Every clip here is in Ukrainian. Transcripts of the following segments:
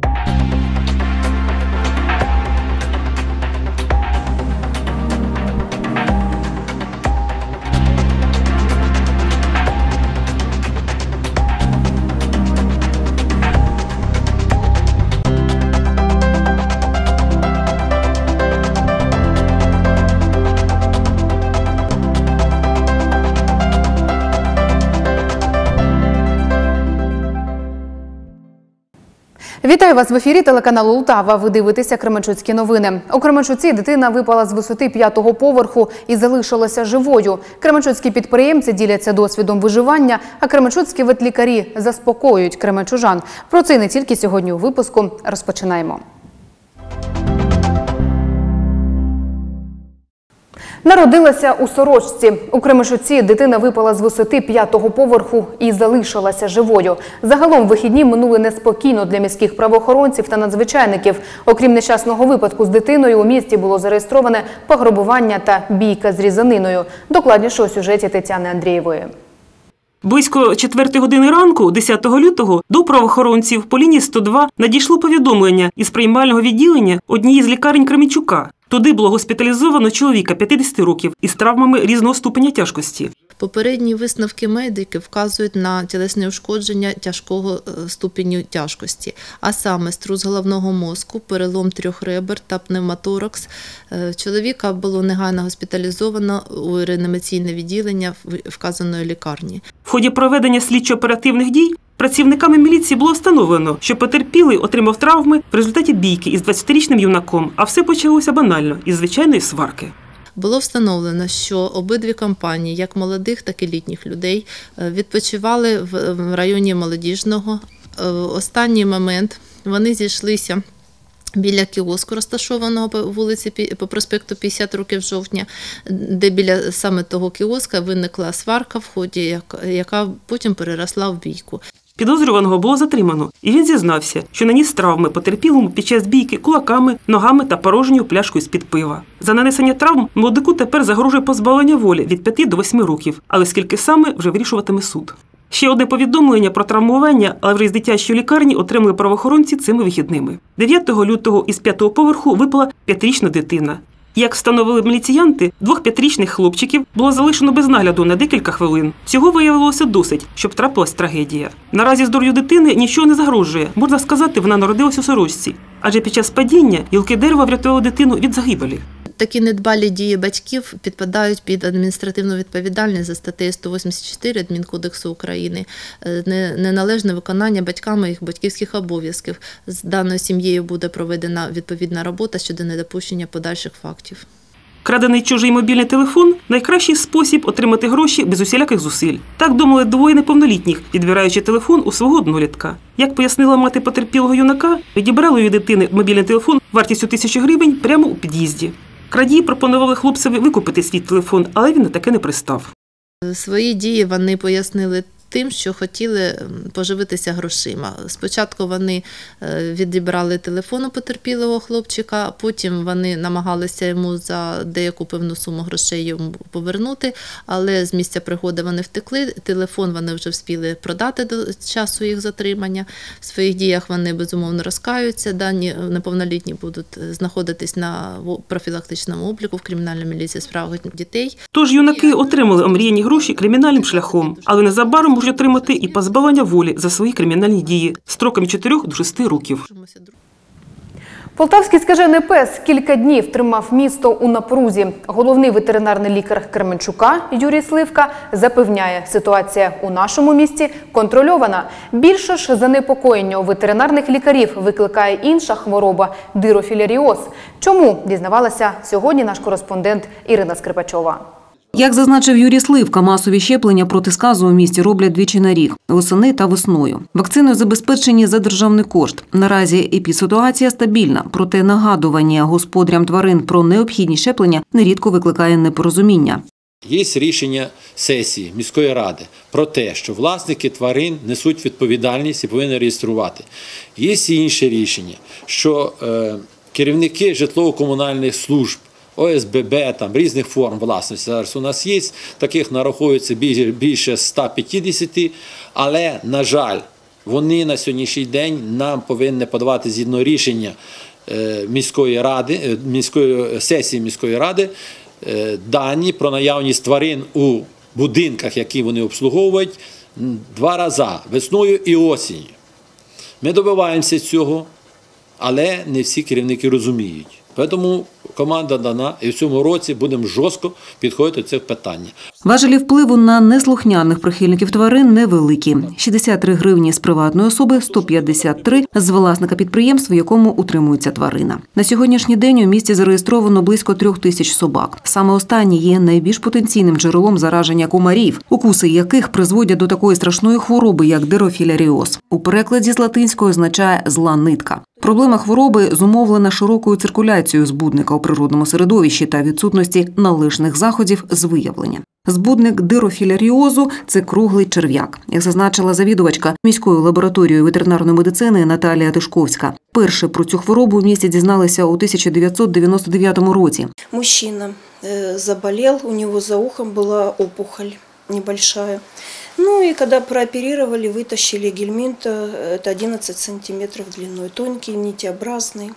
you Вітаю вас в ефірі телеканалу Лутава. Ви дивитеся Кременчуцькі новини. У Кременчуці дитина випала з висоти п'ятого поверху і залишилася живою. Кременчуцькі підприємці діляться досвідом виживання, а кременчуцькі ветлікарі заспокоюють кременчужан. Про це не тільки сьогодні у випуску. Розпочинаємо. Народилася у сорочці. У Кременчуці дитина випала з висоти п'ятого поверху і залишилася живою. Загалом вихідні минули неспокійно для міських правоохоронців та надзвичайників. Окрім нещасного випадку з дитиною, у місті було зареєстроване пограбування та бійка з різаниною. Докладніше у сюжеті Тетяни Андрієвої. Близько 4 години ранку, 10 лютого, до правоохоронців по лінії 102 надійшло повідомлення із приймального відділення однієї з лікарень Кременчука. Туди було госпіталізовано чоловіка 50 років із травмами різного ступеня тяжкості. Попередні висновки медиків вказують на тілесне ушкодження тяжкого е, ступеню тяжкості, а саме струс головного мозку, перелом трьох ребер та пневмоторакс. Е, Чоловіка було негайно госпіталізовано у реанімаційне відділення вказаної лікарні. В ході проведення слідчо-оперативних дій працівниками міліції було встановлено, що потерпілий отримав травми в результаті бійки із 20-річним юнаком, а все почалося банально із звичайної сварки. Було встановлено, що обидві компанії, як молодих, так і літніх людей, е, відпочивали в районі молодіжного. Е, в Останній момент вони зійшлися. Біля кіоску, розташованого по вулиці по проспекту 50 років жовтня, де біля саме того кіоска виникла сварка, в ході яка потім переросла в бійку. Підозрюваного було затримано, і він зізнався, що наніс травми потерпілому під час бійки кулаками, ногами та порожньою пляшкою з-під пива. За нанесення травм молодику тепер загрожує позбавлення волі від 5 до 8 років, але скільки саме вже вирішуватиме суд. Ще одне повідомлення про травмування, але вже із дитячої лікарні отримали правоохоронці цими вихідними. 9 лютого із п'ятого поверху випала п'ятирічна дитина. Як встановили міліціянти, двох п'ятирічних хлопчиків було залишено без нагляду на декілька хвилин. Цього виявилося досить, щоб трапилась трагедія. Наразі здоров'ю дитини нічого не загрожує. Можна сказати, вона народилась у сорочці. Адже під час падіння гілки дерева врятували дитину від загибелі. Такі недбалі дії батьків підпадають під адміністративну відповідальність за статтею 184 Адмінкодексу України. Е, Неналежне виконання батьками їх батьківських обов'язків. З даною сім'єю буде проведена відповідна робота щодо недопущення подальших фактів. Крадений чужий мобільний телефон найкращий спосіб отримати гроші без усіляких зусиль. Так думали двоє неповнолітніх, відбираючи телефон у свого однолітка. Як пояснила мати потерпілого юнака, відібрали її дитини мобільний телефон вартістю тисячі гривень прямо у під'їзді. Крадії пропонували хлопцеві викупити свій телефон, але він на таке не пристав. Свої дії вони пояснили тим, що хотіли поживитися грошима. Спочатку вони е, відібрали телефон у потерпілого хлопчика, а потім вони намагалися йому за деяку певну суму грошей йому повернути, але з місця пригоди вони втекли. Телефон вони вже вспіли продати до часу їх затримання. В своїх діях вони безумовно розкаються. Дані е, неповнолітні будуть е, знаходитись на профілактичному обліку в кримінальній міліції справах дітей. Тож юнаки отримали омріяні гроші кримінальним шляхом, але незабаром можуть отримати і позбавлення волі за свої кримінальні дії строком 4 до 6 років. Полтавський скажений пес кілька днів тримав місто у напрузі. Головний ветеринарний лікар Кременчука Юрій Сливка запевняє, ситуація у нашому місті контрольована. Більше ж занепокоєння у ветеринарних лікарів викликає інша хвороба дирофіляріоз. Чому дізнавалася сьогодні наш кореспондент Ірина Скрипачова. Як зазначив Юрій Сливка, масові щеплення проти сказу у місті роблять двічі на рік – восени та весною. Вакциною забезпечені за державний кошт. Наразі епідситуація стабільна, проте нагадування господарям тварин про необхідні щеплення нерідко викликає непорозуміння. Є рішення сесії міської ради про те, що власники тварин несуть відповідальність і повинні реєструвати. Є і інше рішення, що е, керівники житлово-комунальних служб. ОСББ, там різних форм власності зараз у нас є, таких нараховується більше, більше 150, але, на жаль, вони на сьогоднішній день нам повинні подавати згідно рішення е, міської ради, е, міської сесії міської ради е, дані про наявність тварин у будинках, які вони обслуговують, два рази весною і осінню. Ми добиваємося цього, але не всі керівники розуміють. Тому команда дана, і в цьому році будемо жорстко підходити до цих питань. Важелі впливу на неслухняних прихильників тварин невеликі: 63 гривні з приватної особи, 153 з власника підприємства, в якому утримується тварина. На сьогоднішній день у місті зареєстровано близько трьох тисяч собак. Саме останні є найбільш потенційним джерелом зараження комарів, укуси яких призводять до такої страшної хвороби, як дерофіляріоз. У перекладі з латинської означає зла нитка. Проблема хвороби зумовлена широкою циркуляцією збудника у природному середовищі та відсутності належних заходів з виявлення. Збудник дирофіляріозу – це круглий черв'як, як зазначила завідувачка міською лабораторією ветеринарної медицини Наталія Тишковська. Перше про цю хворобу в місті дізналися у 1999 році. Мужчина э, заболел, у него за ухом была опухоль небольшая. Ну и когда прооперировали, вытащили гельминта, это 11 сантиметров длиной, тонкий, нитеобразный.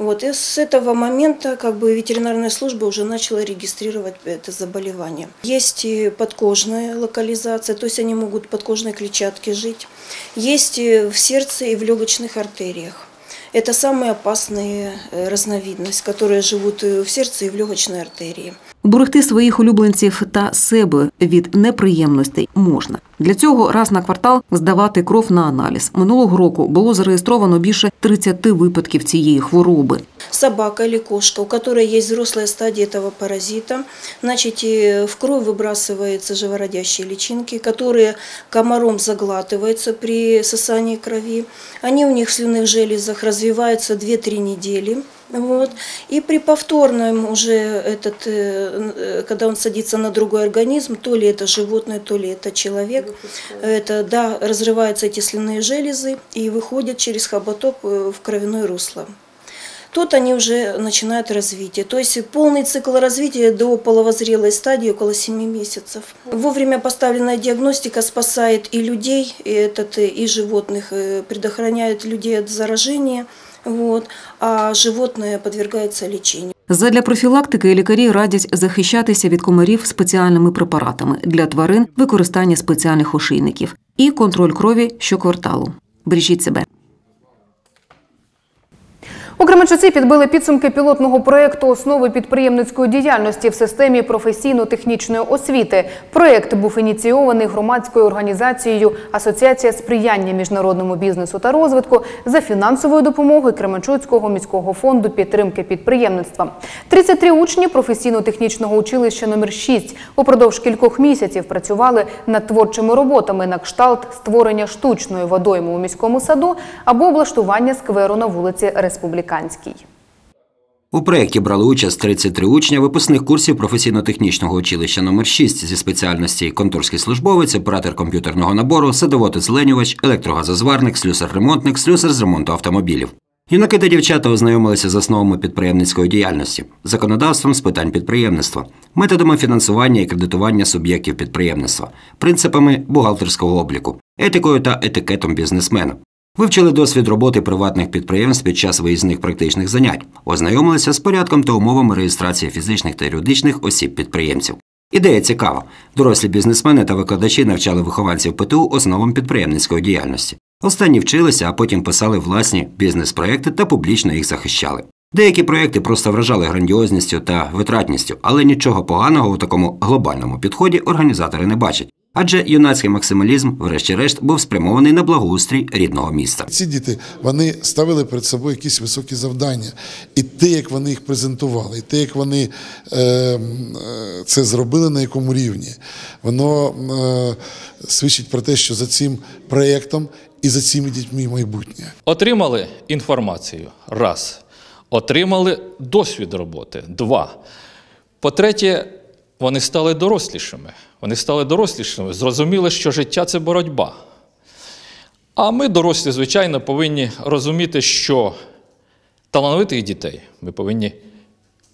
Вот, и с этого момента как бы ветеринарная служба уже начала регистрировать это заболевание. Есть и подкожная локализация, то есть они могут подкожной клетчатке жить. Есть и в сердце и в легочных артериях. Это самые опасные э, разновидность, которые живут и в сердце, и в легочной артерии. Уберегти своїх улюбленців та себе від неприємностей можна. Для цього раз на квартал здавати кров на аналіз. Минулого року було зареєстровано більше 30 випадків цієї хвороби. Собака или кошка, у которой есть взрослая стадия этого паразита, значит, и в кровь выбрасываются живородящие личинки, которые комаром заглатываются при сосании крови. Они у них в слюнных железах развиваются 2-3 недели. Вот. И при повторном уже этот, э, э, когда он садится на другой организм, то ли это животное, то ли это человек, это, да, разрываются эти слюнные железы и выходят через хоботок э, в кровяное русло. Тут они уже начинают развитие. То есть полный цикл развития до половозрелой стадии около 7 месяцев. Вовремя поставленная диагностика спасает и людей, и, этот, и животных, предохраняет людей от заражения, вот, а животное подвергается лечению. Задля профілактики лікарі радять захищатися від комарів спеціальними препаратами для тварин, використання спеціальних ошейників і контроль крові щокварталу. Бережіть себе. У Кременчуці підбили підсумки пілотного проєкту основи підприємницької діяльності в системі професійно-технічної освіти. Проєкт був ініційований громадською організацією Асоціація сприяння міжнародному бізнесу та розвитку за фінансовою допомогою Кременчуцького міського фонду підтримки підприємництва. 33 учні професійно-технічного училища номер 6 упродовж кількох місяців працювали над творчими роботами на кшталт створення штучної водойми у міському саду або облаштування скверу на вулиці Республіканській. У проєкті брали участь 33 учня випускних курсів професійно-технічного училища номер 6 зі спеціальності конторський службовець, оператор комп'ютерного набору, садовод-зеленювач, електрогазозварник, слюсар-ремонтник, слюсар з ремонту автомобілів. Юнаки та дівчата ознайомилися з основами підприємницької діяльності, законодавством з питань підприємництва, методами фінансування і кредитування суб'єктів підприємництва, принципами бухгалтерського обліку, етикою та етикетом бізнесмена. Вивчили досвід роботи приватних підприємств під час виїзних практичних занять, ознайомилися з порядком та умовами реєстрації фізичних та юридичних осіб підприємців. Ідея цікава. Дорослі бізнесмени та викладачі навчали вихованців ПТУ основам підприємницької діяльності. Останні вчилися, а потім писали власні бізнес-проекти та публічно їх захищали. Деякі проекти просто вражали грандіозністю та витратністю, але нічого поганого у такому глобальному підході організатори не бачать. Адже юнацький максималізм, врешті-решт, був спрямований на благоустрій рідного міста. Ці діти вони ставили перед собою якісь високі завдання, і те, як вони їх презентували, і те, як вони е, е, це зробили на якому рівні, воно е, свідчить про те, що за цим проєктом і за цими дітьми майбутнє. Отримали інформацію. Раз. Отримали досвід роботи. Два. По-третє, вони стали дорослішими. Вони стали дорослішими, зрозуміли, що життя це боротьба. А ми, дорослі, звичайно, повинні розуміти, що талановитих дітей ми повинні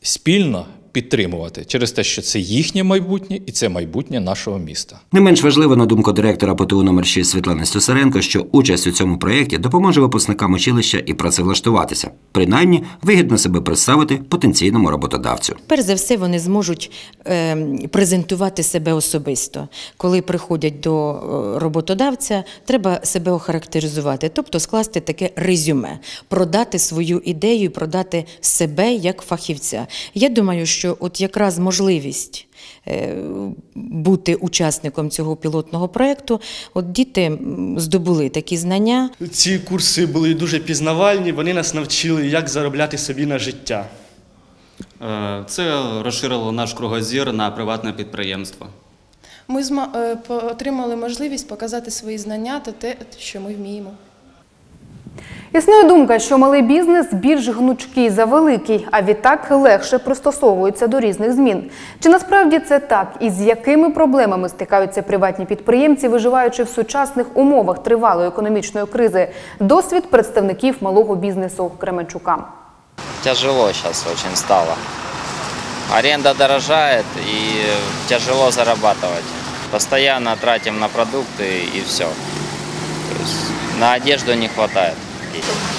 спільно підтримувати через те, що це їхнє майбутнє і це майбутнє нашого міста. Не менш важливо, на думку директора ПТУ номер 6 Світлани Стюсаренко, що участь у цьому проєкті допоможе випускникам училища і працевлаштуватися, принаймні вигідно себе представити потенційному роботодавцю. Перш за все, вони зможуть е, презентувати себе особисто. Коли приходять до е, роботодавця, треба себе охарактеризувати, тобто скласти таке резюме, продати свою ідею, продати себе як фахівця. Я думаю, що от якраз можливість. е, Бути учасником цього пілотного проєкту, от діти здобули такі знання, Ці курси були дуже пізнавальні, вони нас навчили, як заробляти собі на життя. Е, Це розширило наш кругозір на приватне підприємство. Ми е, отримали можливість показати свої знання та те, що ми вміємо. Існує думка, що малий бізнес більш гнучкий за великий, а відтак легше пристосовується до різних змін. Чи насправді це так? І з якими проблемами стикаються приватні підприємці, виживаючи в сучасних умовах тривалої економічної кризи? Досвід представників малого бізнесу Кременчука. Тяжело сейчас очень стало. Аренда дорожает и тяжело зарабатывать. Постоянно тратим на продукты и все. То на одежду не хватает.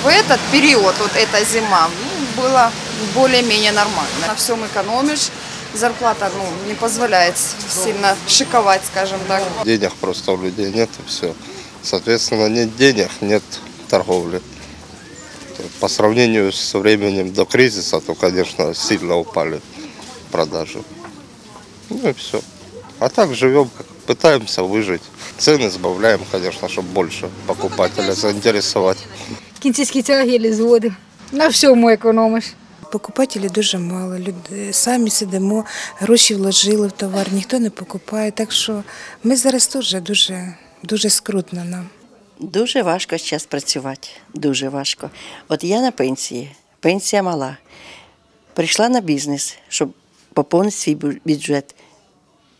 В этот период, вот эта зима, ну, было более-менее нормально. На всем экономишь, зарплата ну, не позволяет сильно шиковать, скажем так. Денег просто у людей нет и все. Соответственно, нет денег, нет торговли. По сравнению с временем до кризиса, то, конечно, сильно упали продажи. Ну и все. А так живем, пытаемся выжить. Цены сбавляем, конечно, чтобы больше покупателя заинтересовать. Кінцівські тяги зводив. На всьому економиш. Покупателів дуже мало. Люди самі сидимо, гроші вложили в товар, ніхто не покупає. Так що ми зараз теж дуже, дуже скрутно нам. Дуже важко зараз працювати. Дуже важко. От я на пенсії, пенсія мала. Прийшла на бізнес, щоб поповнити свій бюджет.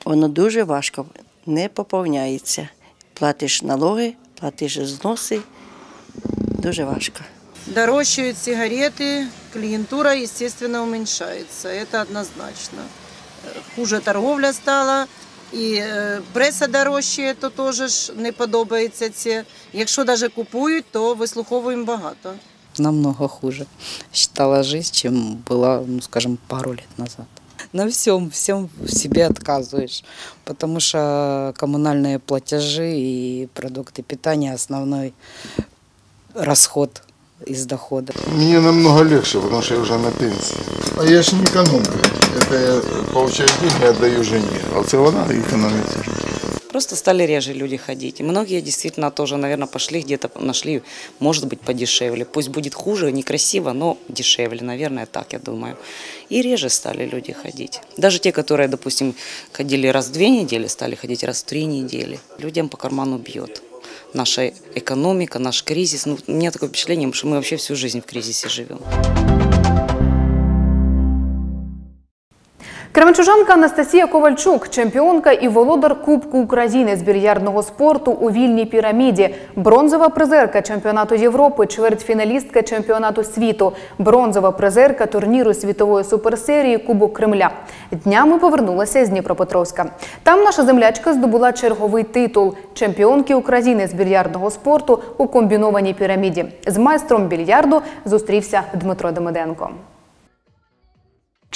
Воно дуже важко, не поповняється. Платиш налоги, платиш зноси Дуже важко. Дорожчают сигареты, клиентура, естественно, уменьшается. Это однозначно. Э, Хуже торговля стала, і е, преса дорожчає, то теж ж не подобається це. Якщо навіть купують, то вислуховуємо багато. намного хуже считала жизнь, чем была, ну, скажем, пару лет назад. На всем, всем в себе отказываешь, потому что коммунальные платежи и продукты питания – основной расход из дохода. Мне намного легче, потому что я уже на пенсии. А я же не экономка. Это я получаю деньги, отдаю жене. А це вона экономит. Просто стали реже люди ходить. И многие действительно тоже, наверное, пошли где-то, нашли, может быть, подешевле. Пусть будет хуже, некрасиво, но дешевле, наверное, так, я думаю. И реже стали люди ходить. Даже те, которые, допустим, ходили раз в две недели, стали ходить раз в три недели. Людям по карману бьет. Наша экономика, наш кризис. Ну, у меня такое впечатление, что мы вообще всю жизнь в кризисе живем. Кременчужанка Анастасія Ковальчук, чемпіонка і володар Кубку України з більярдного спорту у вільній піраміді, бронзова призерка чемпіонату Європи, чвертьфіналістка чемпіонату світу, бронзова призерка турніру світової суперсерії Кубок Кремля. Днями повернулася з Дніпропетровська. Там наша землячка здобула черговий титул чемпіонки України з більярдного спорту у комбінованій піраміді. З майстром більярду зустрівся Дмитро Демиденко.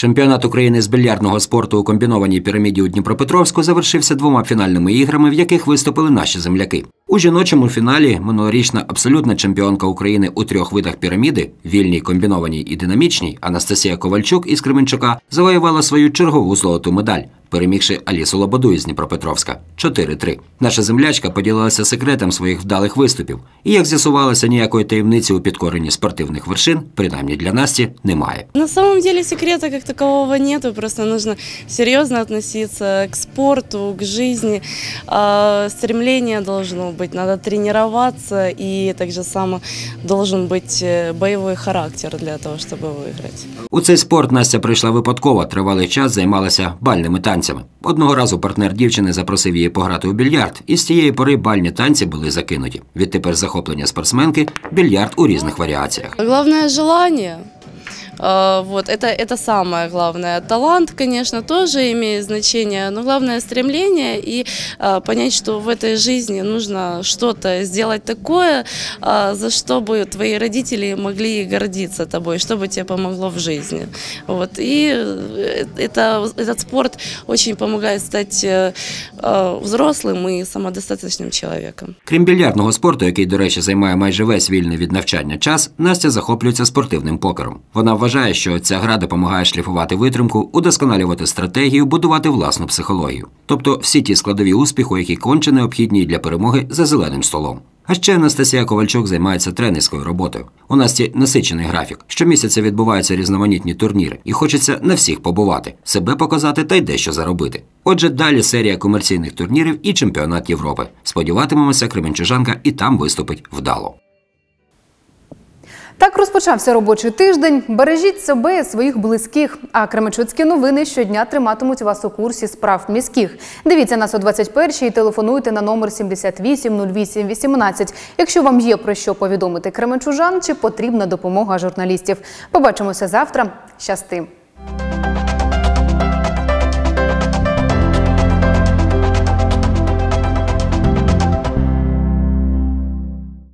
Чемпіонат України з більярдного спорту у комбінованій піраміді у Дніпропетровську завершився двома фінальними іграми, в яких виступили наші земляки. У жіночому фіналі минулорічна абсолютна чемпіонка України у трьох видах піраміди вільній, комбінованій і динамічній Анастасія Ковальчук із Кременчука завоювала свою чергову золоту медаль, перемігши Алісу Лободу із Дніпропетровська 4-3. Наша землячка поділилася секретом своїх вдалих виступів. І як з'ясувалося, ніякої таємниці у підкоренні спортивних вершин, принаймні для Насті, немає. На самом деле секрета как такового нету, просто нужно серьезно относиться к спорту, к жизни. А, Стремление должно быть, надо тренироваться, и так же само должен быть э, боевой характер для того, чтобы выиграть. У цей спорт Настя прийшла випадково, тривалий час займалася бальними танцями. Одного разу партнер дівчини запросив її пограти у більярд, і з тієї пори бальні танці були закинуті. Відтепер захоплення спортсменки більярд у різних варіаціях. Головне желание. Э, Вот, это, это самое главное. Талант, конечно, тоже имеет значение, но главное стремление и э, понять, что в этой жизни нужно что-то сделать такое, э, за что бы твои родители могли гордиться тобой, чтобы тебе помогло в жизни. Вот. И э, это, этот спорт очень помогает стать э, э, взрослым и самодостаточным человеком. Крім більярдного спорту, який, до речі, займає майже весь вільний від навчання час, Настя захоплюється спортивним покером. Вона вважає, що ця гра допомагає шліфувати витримку, удосконалювати стратегію, будувати власну психологію. Тобто всі ті складові успіху, які конче необхідні для перемоги за зеленим столом. А ще Анастасія Ковальчук займається тренерською роботою. У Насті насичений графік. Щомісяця відбуваються різноманітні турніри, і хочеться на всіх побувати, себе показати та й дещо заробити. Отже, далі серія комерційних турнірів і чемпіонат Європи. Сподіватимемося, Кременчужанка і там виступить вдало. Так розпочався робочий тиждень. Бережіть себе і своїх близьких. А Кременчуцькі новини щодня триматимуть вас у курсі справ міських. Дивіться нас о 21-й і телефонуйте на номер 78 08 18, якщо вам є про що повідомити кременчужан чи потрібна допомога журналістів. Побачимося завтра. Щасти!